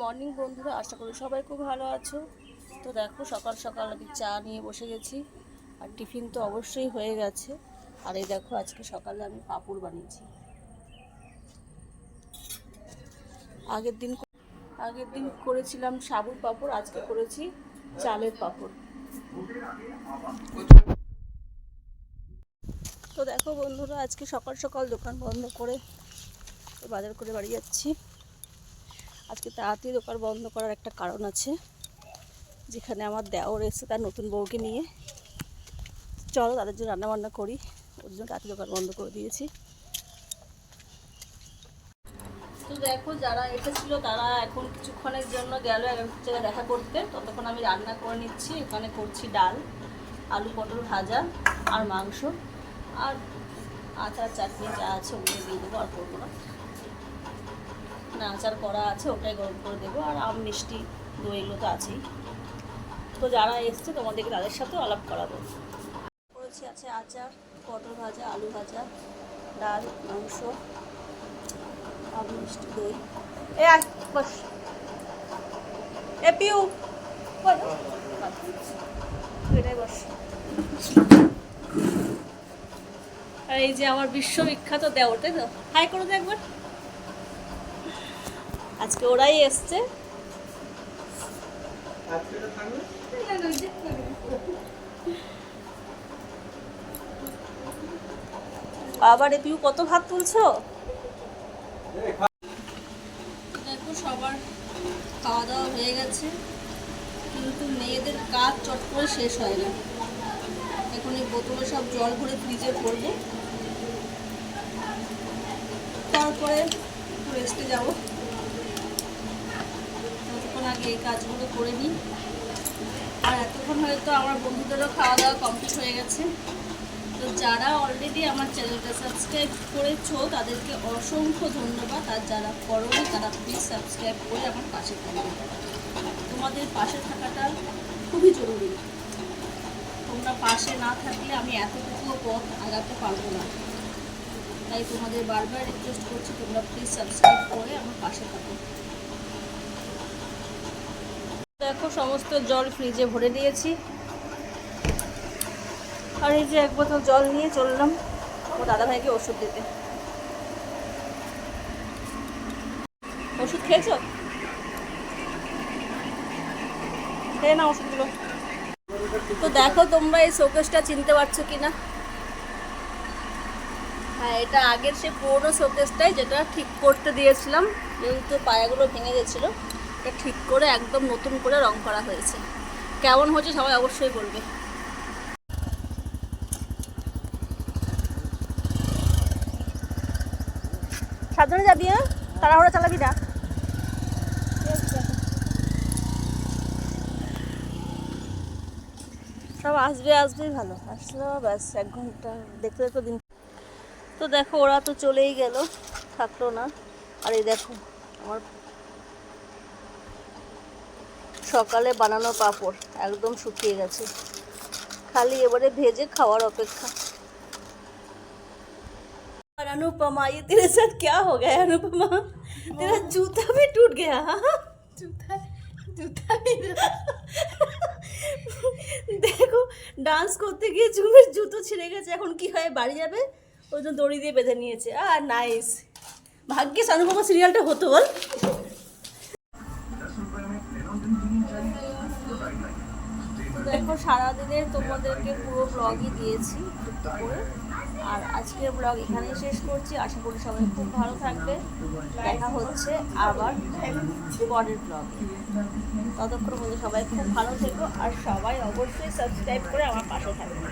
Morning বন্ধুরা, আশা করি সবাই খুব ভালো আছো। তো দেখো, সকাল সকাল আমি চা নিয়ে বসে গেছি, আর টিফিন তো অবশ্যই হয়ে গেছে। আর এই দেখো, আজকে সকালে আমি পাঁপড় বানিয়েছি। আগের দিন আগের দিন করেছিলাম সাবুর পাঁপড়, আজকে করেছি চালের পাঁপড়। তো দেখো বন্ধুরা, আজকে সকাল সকাল দোকান বন্ধ করে বাজার করে বাড়ি যাচ্ছি। আজকে তাড়াতাড়ি দোকান বন্ধ করার একটা কারণ আছে, যেখানে আমার দেওর এসে তার নতুন বউকে নিয়ে। চলো তাদের জন্য রান্না বান্না করি ওর জন্য তাড়াতাড়ি দোকান বন্ধ করে দিয়েছি। তো দেখো, যারা এসেছিল তারা এখন কিছুক্ষণের জন্য গেল জায়গায় দেখা করতে। ততক্ষণ আমি রান্না করে নিচ্ছি, এখানে করছি ডাল, আলু পটল ভাজা আর মাংস। আর আচার চাটনি যা আছে ওগুলো দিয়ে দেবো, আর করব না। না আচার করা আছে, ওটাই গরম করে দেবো। আর আম, মিষ্টি, দই, এগুলো তো আছেই। তো যারা এসছে, তোমাদেরকে তাদের সাথেও আলাপ করাবো। করেছি আছে আচার, পটল ভাজা, আলু ভাজা, ডাল, মাংস, আম, মিষ্টি, দই। এ বস। এ, পিউ। এটাই বস। আর এই যে আমার বিশ্ববিখ্যাত দেওর, তাই তো? হাই করে দে একবার। আজকে ওরাই এসছে। আবার এপিউ কত ভাত তুলছো? দেখো, সবার খাওয়া দাওয়া হয়ে গেছে। কিন্তু মেয়েদের কাজ চট করে শেষ হয় না। এখন এই বোতলে সব জল ভরে ফ্রিজে ভরবো। তারপরে রেস্টে যাব। আগে এই কাজগুলো করে নিই। আর এতক্ষণ হয়তো আমার বন্ধুদেরও খাওয়া দাওয়া কমপ্লিট হয়ে গেছে। তো যারা অলরেডি আমার চ্যানেলটা সাবস্ক্রাইব করেছ, তাদেরকে অসংখ্য ধন্যবাদ। আর যারা করোনি, তারা প্লিজ সাবস্ক্রাইব করে আমার পাশে থাকবে তোমাদের পাশে থাকাটা খুবই জরুরি। তোমরা পাশে না থাকলে আমি এতটুকুও পথ আগাতে পারব না। তাই তোমাদের বারবার রিকোয়েস্ট করছি, তোমরা প্লিজ সাবস্ক্রাইব করে আমার পাশে থাকো। দেখো, সমস্ত জল ফ্রিজে ভরে দিয়েছি। আর এই যে এক বোতল জল নিয়ে চললাম ও দাদাভাইকে ওষুধ দিতে। ওষুধ খেয়েছো? খেয়ে না ওষুধগুলো। তো দেখো, তোমরা এই শোকেসটা চিনতে পারছ কি না হ্যাঁ এটা আগের সে পুরোনো শোকেসটাই যেটা ঠিক করতে দিয়েছিলাম, যেহেতু পায়াগুলো ভেঙে গেছিল। এটা ঠিক করে একদম নতুন করে রং করা হয়েছে। কেমন হয়েছে সবাই অবশ্যই বলবে। সাবধানে যাবি হ্যাঁ? তাড়াহুড়া চালাবি না। সব আসবে আসবেই ভালো। আসলো, ব্যাস, এক ঘণ্টা। দেখতে দেখতে দিন। তো দেখো, ওরা তো চলেই গেল, থাকল না। আর এই দেখো, আমার সকালে বানানো পাঁপড় একদম শুকিয়ে গেছে খালি এবারে ভেজে খাওয়ার অপেক্ষা और अनुपमा ये तेरे साथ क्या हो गया है, अनुपमा तेरा जूता भी टूट गया जूता जूता मेरा দেখো ডান্স করতে গিয়ে ঝুমের জুতো ছিঁড়ে গেছে এখন কি হয় বাড়ি যাবে ওই জন্য দড়ি দিয়ে বেঁধে নিয়েছে আর নাইস ভাগ্যিস অনুপমা সিরিয়ালটা হতো বল দেখো, সারাদিনের তোমাদেরকে পুরো ব্লগই দিয়েছি করে। আর আজকের ব্লগ এখানেই শেষ করছি। আশা করি সবাই খুব ভালো থাকবে। দেখা হচ্ছে আবার পরের ব্লগে ততক্ষণ মধ্যে সবাই খুব ভালো থেকো, আর সবাই অবশ্যই সাবস্ক্রাইব করে আমার পাশে থাকবে